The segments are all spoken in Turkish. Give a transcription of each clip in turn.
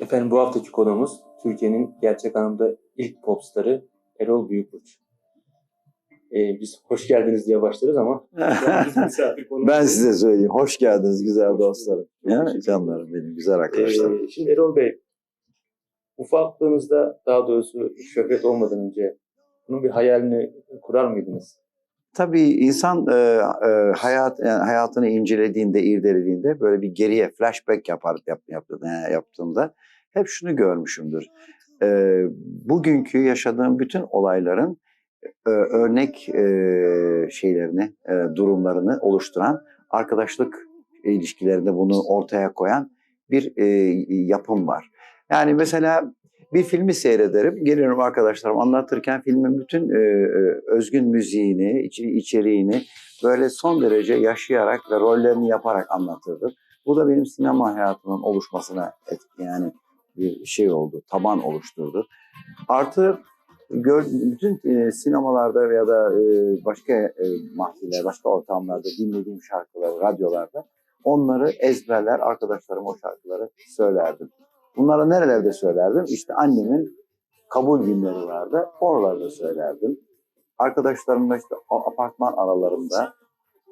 Efendim bu haftaki konuğumuz Türkiye'nin gerçek anlamda ilk popstarı Erol Büyükburç. Ee, biz hoş geldiniz diye başlarız ama ben size söyleyeyim. Hoş geldiniz güzel Hoş dostlarım. Ya, canlarım benim, güzel arkadaşlarım. Ee, şimdi Erol Bey, ufaklığınızda daha doğrusu şöhret olmadan önce bunun bir hayalini kurar mıydınız? Tabii insan e, e, hayat yani hayatını incelediğinde, irdelediğinde böyle bir geriye flashback yapar yap, e, yaptığımda hep şunu görmüşümdür. E, bugünkü yaşadığım bütün olayların e, örnek e, şeylerini, e, durumlarını oluşturan arkadaşlık ilişkilerinde bunu ortaya koyan bir e, yapım var. Yani mesela bir filmi seyrederim, gelirim arkadaşlarım anlatırken filmin bütün e, e, özgün müziğini, iç- içeriğini böyle son derece yaşayarak ve rollerini yaparak anlatırdım. Bu da benim sinema hayatımın oluşmasına etki yani bir şey oldu, taban oluşturdu. Artı gör, bütün e, sinemalarda ya da e, başka e, mahfiller, başka ortamlarda dinlediğim şarkıları, radyolarda onları ezberler, arkadaşlarım o şarkıları söylerdim. Bunları nerelerde söylerdim? İşte annemin kabul günleri vardı. Oralarda söylerdim. Arkadaşlarımla işte apartman aralarında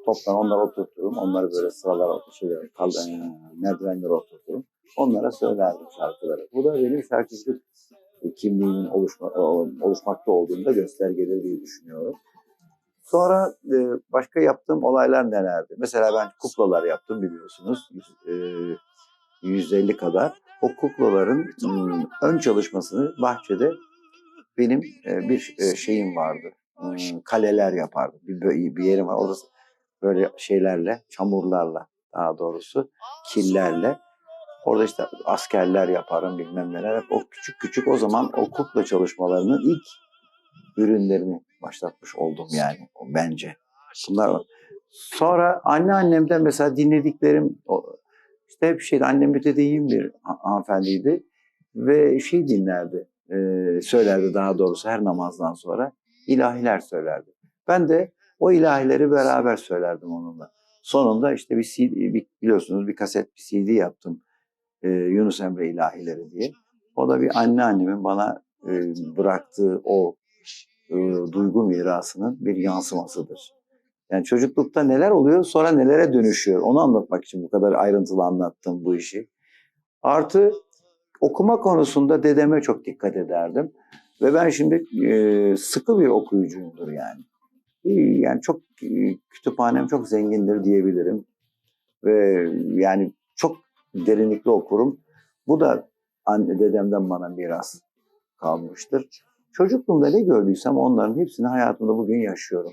toplan onları oturturum. Onları böyle sıralara şeyler, kal, e, merdivenlere oturturum. Onlara söylerdim şarkıları. Bu da benim şarkıcılık kimliğimin oluşma, oluşmakta olduğunda göstergeleri diye düşünüyorum. Sonra e, başka yaptığım olaylar nelerdi? Mesela ben kuklalar yaptım biliyorsunuz. Yüz- e, 150 kadar. O kuklaların hmm, ön çalışmasını bahçede benim e, bir e, şeyim vardı. Hmm, Kaleler yapardım. Bir, bir yerim var. Orada böyle şeylerle, çamurlarla daha doğrusu, killerle. Orada işte askerler yaparım bilmem neler. O küçük küçük o zaman o kukla çalışmalarının ilk ürünlerini başlatmış oldum yani bence. Bunlar var. Sonra anneannemden mesela dinlediklerim işte hep şeydi annem mütedeyyin bir ha- hanımefendiydi ve şey dinlerdi e, söylerdi daha doğrusu her namazdan sonra ilahiler söylerdi. Ben de o ilahileri beraber söylerdim onunla. Sonunda işte bir CD, bir, biliyorsunuz bir kaset bir CD yaptım e, Yunus Emre ilahileri diye. O da bir anneannemin bana e, bıraktığı o e, duygu mirasının bir yansımasıdır. Yani çocuklukta neler oluyor sonra nelere dönüşüyor onu anlatmak için bu kadar ayrıntılı anlattım bu işi. Artı okuma konusunda dedeme çok dikkat ederdim. Ve ben şimdi e, sıkı bir okuyucuyumdur yani. E, Yani çok e, kütüphanem çok zengindir diyebilirim. Ve yani çok derinlikli okurum. Bu da anne dedemden bana miras kalmıştır. Çocukluğumda ne gördüysem onların hepsini hayatımda bugün yaşıyorum.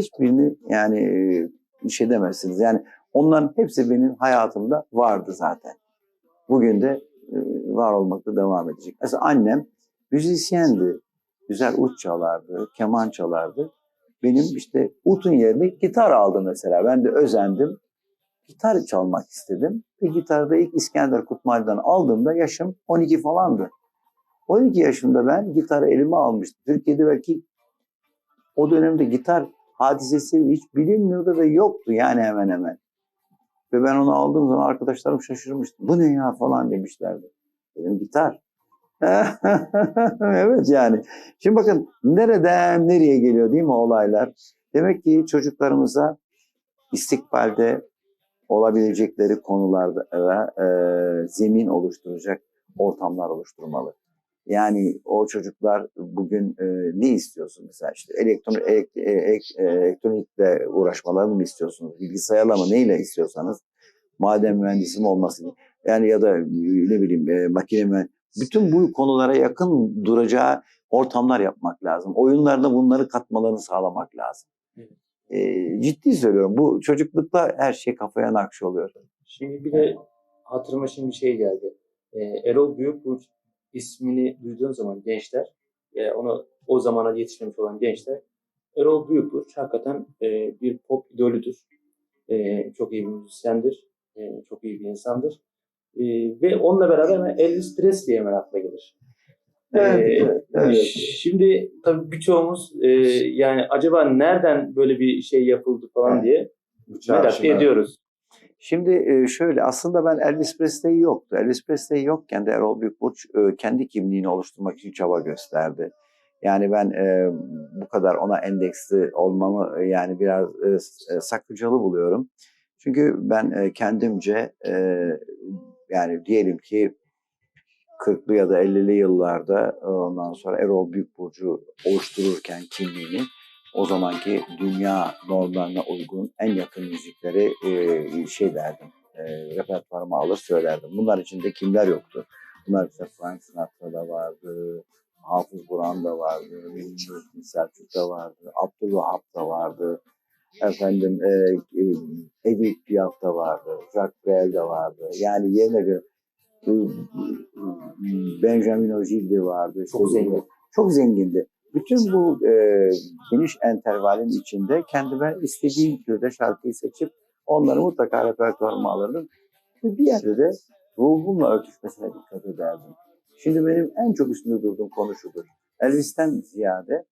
Hiçbirini yani e, bir şey demezsiniz. Yani onların hepsi benim hayatımda vardı zaten. Bugün de e, var olmakta devam edecek. Mesela annem müzisyendi. Güzel ut çalardı, keman çalardı. Benim işte utun yerine gitar aldı mesela. Ben de özendim. Gitar çalmak istedim. Ve gitarda ilk İskender Kutmal'dan aldığımda yaşım 12 falandı. 12 yaşında ben gitarı elime almıştım. Türkiye'de belki o dönemde gitar hadisesi hiç bilinmiyordu ve yoktu yani hemen hemen. Ve ben onu aldığım zaman arkadaşlarım şaşırmıştı. Bu ne ya falan demişlerdi. Dedim gitar. evet yani. Şimdi bakın nereden nereye geliyor değil mi olaylar? Demek ki çocuklarımıza istikbalde olabilecekleri konularda e, zemin oluşturacak ortamlar oluşturmalı. Yani o çocuklar bugün e, ne istiyorsun mesela işte elektron elek- e, ek- e, elektronikle uğraşmalarını mı istiyorsunuz? Bilgisayarla mı neyle istiyorsanız maden mühendisi mi olması yani ya da ne bileyim e, makine mühendisi bütün bu konulara yakın duracağı ortamlar yapmak lazım. Oyunlarına bunları katmalarını sağlamak lazım. E, ciddi söylüyorum. Bu çocuklukta her şey kafaya nakş oluyor. Şimdi bir de hatırıma şimdi bir şey geldi. Ee, Erol Büyükburç ismini duyduğun zaman gençler, e, onu o zamana yetişmemiş olan gençler, Erol Büyükburç hakikaten e, bir pop idolüdür. E, çok iyi bir müzisyendir, e, çok iyi bir insandır. E, ve onunla beraber Elvis Presley'e hemen akla gelir. Evet, Ee, evet, evet. Şimdi tabii birçoğumuz e, yani acaba nereden böyle bir şey yapıldı falan diye merak ediyoruz. Şimdi e, şöyle aslında ben Elvis Presley yoktu. Elvis Presley yokken de Erol Büyükburç e, kendi kimliğini oluşturmak için çaba gösterdi. Yani ben e, bu kadar ona endeksli olmamı yani biraz sakıncalı buluyorum. Çünkü ben kendimce yani diyelim ki 40'lı ya da 50'li yıllarda ondan sonra Erol Büyükburcu oluştururken kimliğini o zamanki dünya normlarına uygun en yakın müzikleri e, şey derdim, e, repertuarıma alır söylerdim. Bunlar içinde kimler yoktu? Bunlar işte Frank Sinatra da vardı, Hafız Burhan da vardı, Müslüm Selçuk da vardı, Abdülvahap da vardı, efendim e, e, Edith Piaf da vardı, Jacques Brel de vardı. Yani yerine göre Benjamin Ogilvy vardı. Çok zengin. Çok zengindi. Bütün bu e, geniş entervalin içinde kendime istediğim türde şarkıyı seçip onları mutlaka repertuarıma alırdım. Ve bir yerde de ruhumla örtüşmesine dikkat ederdim. Şimdi benim en çok üstünde durduğum konu şudur. Elvis'ten ziyade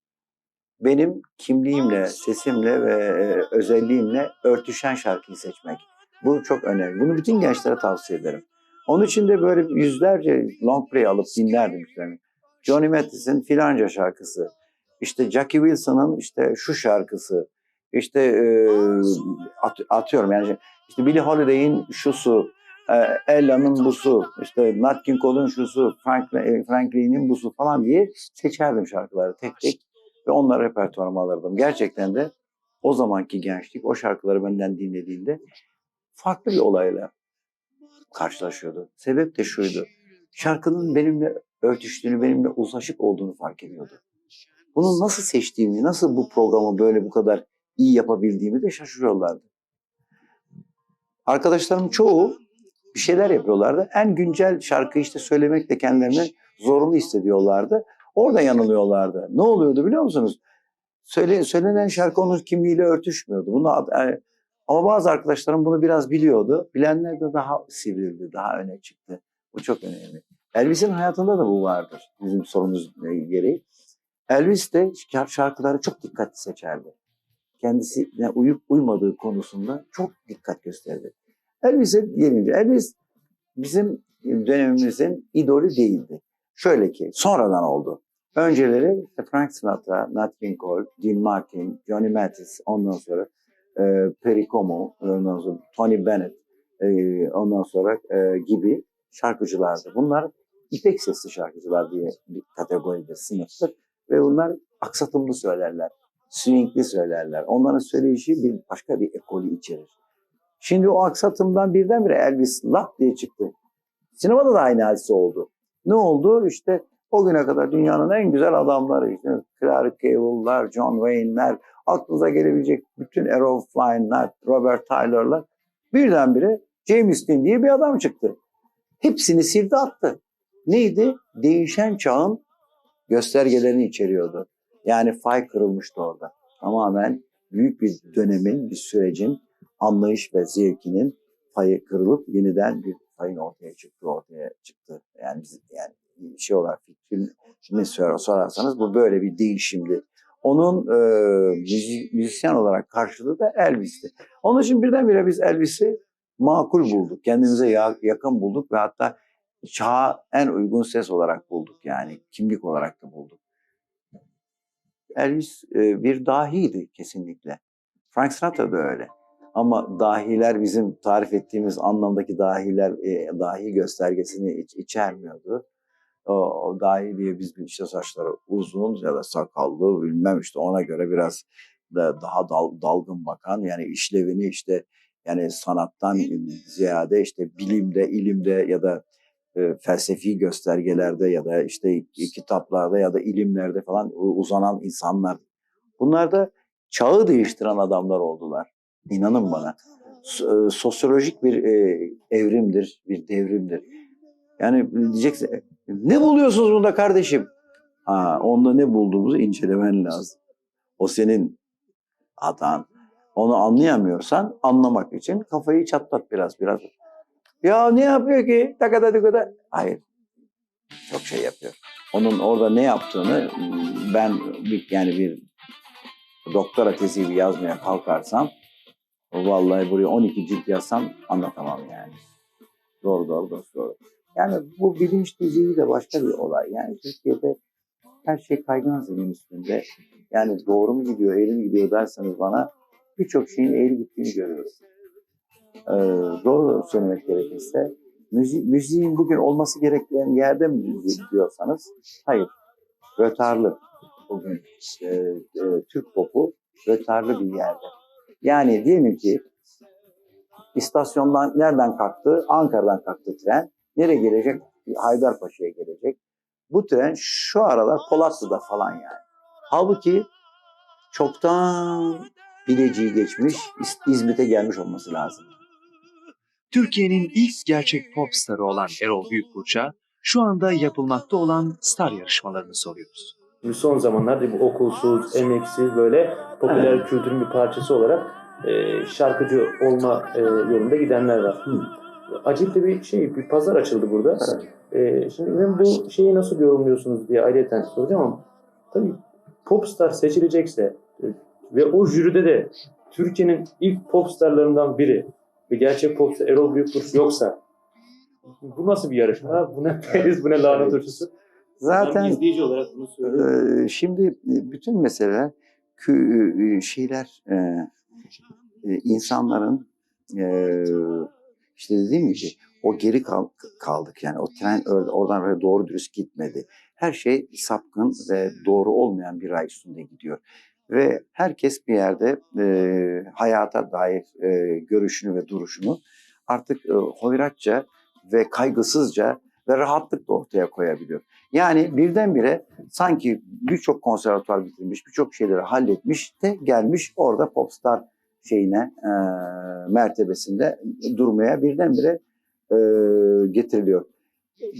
benim kimliğimle, sesimle ve e, özelliğimle örtüşen şarkıyı seçmek. Bu çok önemli. Bunu bütün gençlere tavsiye ederim. Onun için de böyle yüzlerce long play alıp dinlerdim işte. Johnny Mathis'in filanca şarkısı. İşte Jackie Wilson'ın işte şu şarkısı. İşte e, at- atıyorum yani işte Billie Holiday'in şusu, e, Ella'nın busu, işte Nat King Cole'un şusu, Frank, e, Frank Lee'nin busu falan diye seçerdim şarkıları tek tek ve onları repertuarıma alırdım. Gerçekten de o zamanki gençlik o şarkıları benden dinlediğinde farklı bir olayla karşılaşıyordu. Sebep de şuydu. Şarkının benimle örtüştüğünü, benimle uzlaşık olduğunu fark ediyordu. Bunu nasıl seçtiğimi, nasıl bu programı böyle bu kadar iyi yapabildiğimi de şaşırıyorlardı. Arkadaşlarım çoğu bir şeyler yapıyorlardı. En güncel şarkıyı işte söylemek de kendilerini zorunlu hissediyorlardı. Orada yanılıyorlardı. Ne oluyordu biliyor musunuz? Söyle, söylenen şarkı onun kimliğiyle örtüşmüyordu. Bunu, yani, ama bazı arkadaşlarım bunu biraz biliyordu. Bilenler de daha sivrildi, daha öne çıktı. Bu çok önemli. Elvis'in hayatında da bu vardır bizim sorumuz gereği. Elvis de şar- şarkıları çok dikkatli seçerdi. Kendisine uyup uymadığı konusunda çok dikkat gösterdi. Elvis'e gelince, Elvis bizim dönemimizin idolü değildi. Şöyle ki sonradan oldu. Önceleri Frank Sinatra, Nat King Cole, Dean Martin, Johnny Mathis, ondan sonra e, Perry Como, ondan sonra Tony Bennett, e, ondan sonra e, gibi şarkıcılardı. Bunlar ipek sesli şarkıcılar diye bir kategoride sınıftır. Ve bunlar aksatımlı söylerler, swingli söylerler. Onların söyleyişi bir başka bir ekolü içerir. Şimdi o aksatımdan birdenbire Elvis lap diye çıktı. Sinemada da aynı hadise oldu. Ne oldu? İşte o güne kadar dünyanın en güzel adamları işte Clark Gable'lar, John Wayne'ler, aklınıza gelebilecek bütün Errol Flynn'lar, Robert Tyler'lar birdenbire James Dean diye bir adam çıktı. Hepsini sildi attı. Neydi? Değişen çağın göstergelerini içeriyordu. Yani fay kırılmıştı orada. Tamamen büyük bir dönemin, bir sürecin anlayış ve zevkinin fayı kırılıp yeniden bir fayın ortaya çıktı, ortaya çıktı. Yani biz- yani şey olarak fikrini sor- sorarsanız bu böyle bir değişimdi. Onun e, müzi- müzisyen olarak karşılığı da Elvis'ti. Onun için birdenbire biz Elvis'i makul bulduk. Kendimize ya- yakın bulduk ve hatta çağa en uygun ses olarak bulduk. Yani kimlik olarak da bulduk. Elvis e, bir dahiydi kesinlikle. Frank Sinatra da öyle. Ama dahiler bizim tarif ettiğimiz anlamdaki dahiler e, dahi göstergesini iç, içermiyordu. O, o dahi diye biz işte saçları uzun ya da sakallı bilmem işte ona göre biraz da daha dal, dalgın bakan yani işlevini işte yani sanattan ziyade işte bilimde, ilimde ya da e, felsefi göstergelerde ya da işte kitaplarda ya da ilimlerde falan uzanan insanlar. Bunlar da çağı değiştiren adamlar oldular. İnanın bana. So- e, sosyolojik bir e, evrimdir, bir devrimdir. Yani diyeceksin, ne buluyorsunuz bunda kardeşim? Ha, onda ne bulduğumuzu incelemen lazım. O senin hatan. Onu anlayamıyorsan anlamak için kafayı çatlat biraz biraz. Ya ne yapıyor ki? Takada tukada. Hayır. Çok şey yapıyor. Onun orada ne yaptığını ben bir, yani bir doktora tezi yazmaya kalkarsam Vallahi buraya 12 cilt yazsam anlatamam yani. Doğru doğru doğru. doğru. Yani bu bilinç düzeyi de başka bir olay. Yani Türkiye'de her şey kaygan zemin üstünde. Yani doğru mu gidiyor, eğri mi gidiyor derseniz bana birçok şeyin eğri gittiğini görüyorum. Ee, doğru söylemek gerekirse müzi müziğin bugün olması gereken yerde mi diyorsanız hayır. Rötarlı bugün e, e, Türk popu rötarlı bir yerde. Yani diyelim ki istasyondan nereden kalktı? Ankara'dan kalktı tren. Nereye gelecek? Haydarpaşa'ya gelecek. Bu tren şu aralar Polatlı'da falan yani. Halbuki çoktan Bilecik'i geçmiş, İz- İzmit'e gelmiş olması lazım. Türkiye'nin ilk gerçek pop starı olan Erol Büyükburç'a şu anda yapılmakta olan star yarışmalarını soruyoruz. Şimdi son zamanlarda bu okulsuz, emeksiz böyle popüler Evet. kültürün bir parçası olarak e, şarkıcı olma e, yolunda gidenler var. Hı. Acayip de bir şey, bir pazar açıldı burada. E, şimdi ben bu şeyi nasıl yorumluyorsunuz diye ayrıyeten soracağım ama tabii popstar seçilecekse ve o jüride de Türkiye'nin ilk popstarlarından biri ve gerçek popstar Erol Büyükburç yoksa bu nasıl bir yarışma? Bu ne periz, bu ne lanet turşusu? Ben Zaten izleyici olarak bunu söylüyorum. Ee, şimdi bütün meseleler kü- e, şeyler e, e, insanların e, işte dediğim gibi o geri kal- kaldık yani o tren oradan böyle doğru dürüst gitmedi. Her şey sapkın ve doğru olmayan bir ray üstünde gidiyor. Ve herkes bir yerde e, hayata dair e, görüşünü ve duruşunu artık e, hoyratça ve kaygısızca ve rahatlıkla ortaya koyabiliyor. Yani birdenbire sanki birçok konservatuvar bitirmiş, birçok şeyleri halletmiş de gelmiş orada popstar şeyine e, mertebesinde durmaya birdenbire e, getiriliyor.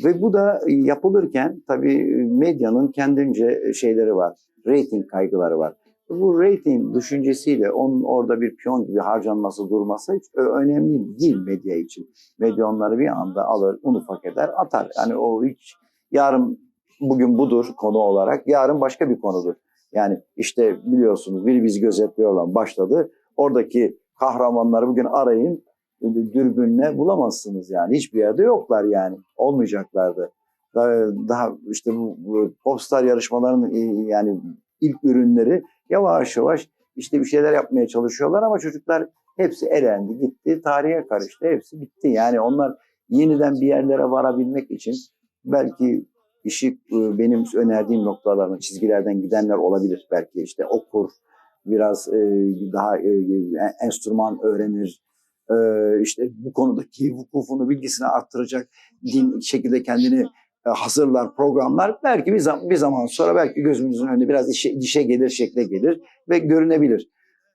Ve bu da yapılırken tabii medyanın kendince şeyleri var, rating kaygıları var. Bu rating düşüncesiyle onun orada bir piyon gibi harcanması, durması hiç önemli değil medya için. Medya onları bir anda alır, un ufak eder, atar. Yani o hiç yarın bugün budur konu olarak, yarın başka bir konudur. Yani işte biliyorsunuz biri bizi gözetliyorlar başladı. Oradaki kahramanları bugün arayın, dürbünle bulamazsınız yani. Hiçbir yerde yoklar yani. Olmayacaklardı. Daha, daha işte bu, bu popstar yarışmalarının e, yani ilk ürünleri yavaş yavaş işte bir şeyler yapmaya çalışıyorlar ama çocuklar hepsi elendi gitti. Tarihe karıştı. Hepsi bitti. Yani onlar yeniden bir yerlere varabilmek için belki işi e, benim önerdiğim noktalarına çizgilerden gidenler olabilir. Belki işte okur, biraz e, daha e, enstrüman öğrenir, işte bu konudaki vukufunu, bilgisini arttıracak din şekilde kendini hazırlar, programlar. Belki bir, zam- bir zaman sonra belki gözümüzün önünde biraz dişe, dişe gelir, şekle gelir ve görünebilir.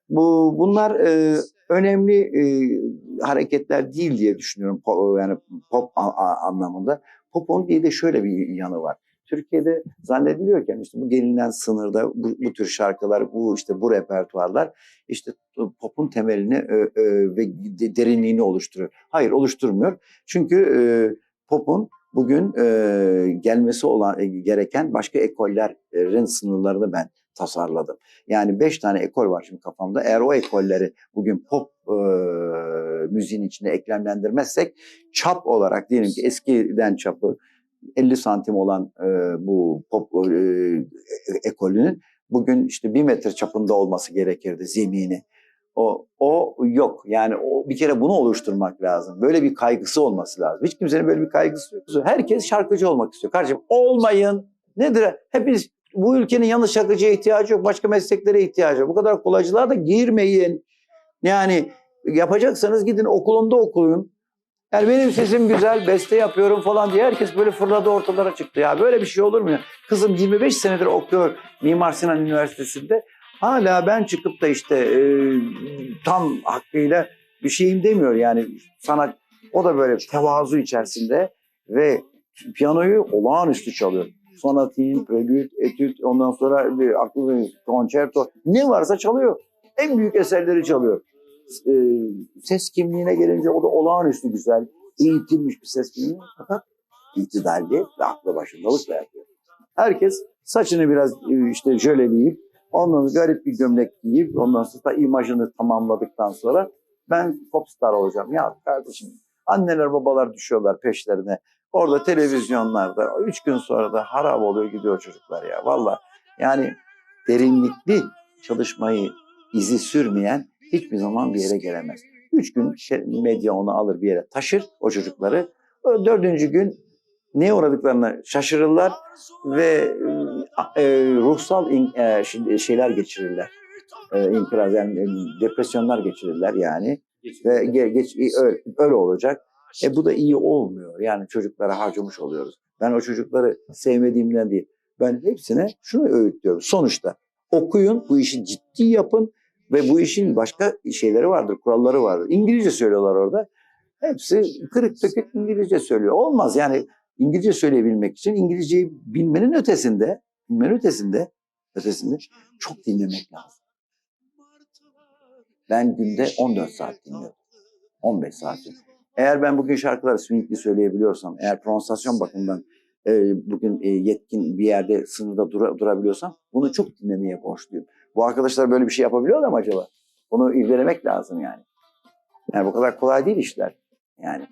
Bu bunlar e, önemli e, hareketler değil diye düşünüyorum po- yani pop a- a- anlamında. Pop'un bir de şöyle bir yanı var. Türkiye'de zannediliyorken işte bu gelinen sınırda bu, bu tür şarkılar, bu işte bu repertuarlar işte pop'un temelini e, e, ve de- derinliğini oluşturuyor. Hayır oluşturmuyor. Çünkü e, pop'un bugün e, gelmesi olan e, gereken başka ekollerin sınırlarını ben tasarladım. Yani beş tane ekol var şimdi kafamda. Eğer o ekolleri bugün pop e, müziğin içine eklemlendirmezsek çap olarak diyelim ki eskiden çapı 50 santim olan e, bu pop e, ekolünün bugün işte bir metre çapında olması gerekirdi zemini. O, o yok. Yani o bir kere bunu oluşturmak lazım. Böyle bir kaygısı olması lazım. Hiç kimsenin böyle bir kaygısı yok. Herkes şarkıcı olmak istiyor. Kardeşim olmayın. Nedir? Hepiniz bu ülkenin yalnız şarkıcıya ihtiyacı yok. Başka mesleklere ihtiyacı yok. Bu kadar kolaycılığa da girmeyin. Yani yapacaksanız gidin okulunda okuyun. Yani benim sesim güzel, beste yapıyorum falan diye herkes böyle fırladı ortalara çıktı ya. Böyle bir şey olur mu ya? Kızım 25 senedir okuyor Mimar Sinan Üniversitesi'nde. Hala ben çıkıp da işte e, tam hakkıyla bir şeyim demiyor yani sanat. O da böyle tevazu içerisinde ve piyanoyu olağanüstü çalıyor. Sonatin, prelüt, etüt, ondan sonra aklı konçerto ne varsa çalıyor. En büyük eserleri çalıyor. E, ses kimliğine gelince o da olağanüstü güzel, eğitilmiş bir ses kimliği fakat itidalli ve aklı başındalıkla yapıyor. Herkes saçını biraz e, işte jöleleyip sonra garip bir gömlek giyip ondan sonra imajını tamamladıktan sonra Ben popstar olacağım. Ya kardeşim anneler babalar düşüyorlar peşlerine. Orada televizyonlarda üç gün sonra da harap oluyor gidiyor çocuklar ya. Valla yani derinlikli çalışmayı izi sürmeyen hiçbir zaman bir yere gelemez. Üç gün şey- medya onu alır bir yere taşır o çocukları. Dördüncü gün neye uğradıklarını şaşırırlar ve e, ruhsal in- e, şey- şeyler geçirirler. E, inkiraz yani e, depresyonlar geçirirler yani ve ge- geç, öyle, öyle olacak. E bu da iyi olmuyor. Yani çocuklara harcamış oluyoruz. Ben o çocukları sevmediğimden değil. Ben hepsine şunu öğütlüyorum. Sonuçta okuyun, bu işi ciddi yapın ve bu işin başka şeyleri vardır, kuralları vardır. İngilizce söylüyorlar orada. Hepsi kırık dökük İngilizce söylüyor. Olmaz yani İngilizce söyleyebilmek için İngilizceyi bilmenin ötesinde, bilmenin ötesinde, ötesinde çok dinlemek lazım. Ben günde 14 saat dinliyorum. 15 saat. Eğer ben bugün şarkıları swingli söyleyebiliyorsam, eğer pronunsasyon bakımından e, bugün e, yetkin bir yerde sınırda dura- durabiliyorsam bunu çok dinlemeye borçluyum. Bu arkadaşlar böyle bir şey yapabiliyorlar mı acaba? Bunu irdelemek lazım yani. Yani bu kadar kolay değil işler. Yani.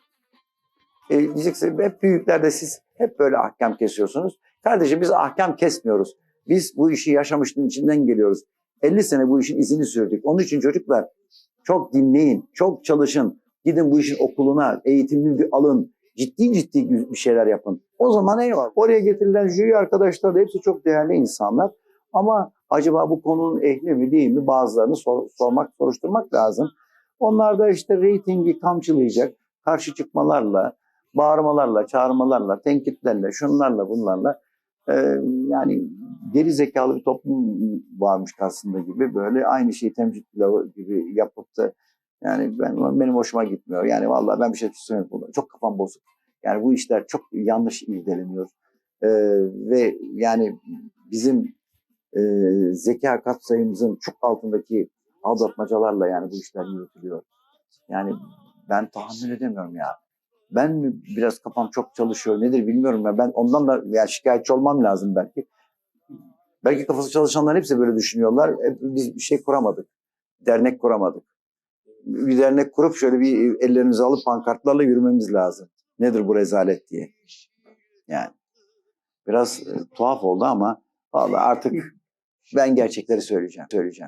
E, diyeceksiniz hep büyüklerde siz hep böyle ahkam kesiyorsunuz. Kardeşim biz ahkam kesmiyoruz. Biz bu işi yaşamışlığın içinden geliyoruz. 50 sene bu işin izini sürdük. Onun için çocuklar çok dinleyin, çok çalışın. Gidin bu işin okuluna, eğitimini bir alın. Ciddi ciddi bir şeyler yapın. O zaman eyvallah. Oraya getirilen jüri arkadaşlar da hepsi çok değerli insanlar. Ama acaba bu konunun ehli mi değil mi bazılarını sor- sormak, soruşturmak lazım. Onlar da işte reytingi kamçılayacak karşı çıkmalarla, bağırmalarla, çağırmalarla, tenkitlerle, şunlarla bunlarla yani geri zekalı bir toplum varmış aslında gibi böyle aynı şeyi temcid gibi yapıp da yani ben benim hoşuma gitmiyor. Yani vallahi ben bir şey söylemiyorum. Çok kafam bozuk. Yani bu işler çok yanlış irdeleniyor. E, ve yani bizim e, zeka katsayımızın çok altındaki aldatmacalarla yani bu işler yürütülüyor. Yani ben tahammül edemiyorum ya. Ben mi biraz kafam çok çalışıyor nedir bilmiyorum ya. Ben ondan da yani şikayetçi olmam lazım belki. Belki kafası çalışanların hepsi böyle düşünüyorlar. Biz bir şey kuramadık. Dernek kuramadık. Bir dernek kurup şöyle bir ellerimizi alıp pankartlarla yürümemiz lazım. Nedir bu rezalet diye. Yani biraz e, tuhaf oldu ama vallahi artık ben gerçekleri söyleyeceğim. Söyleyeceğim.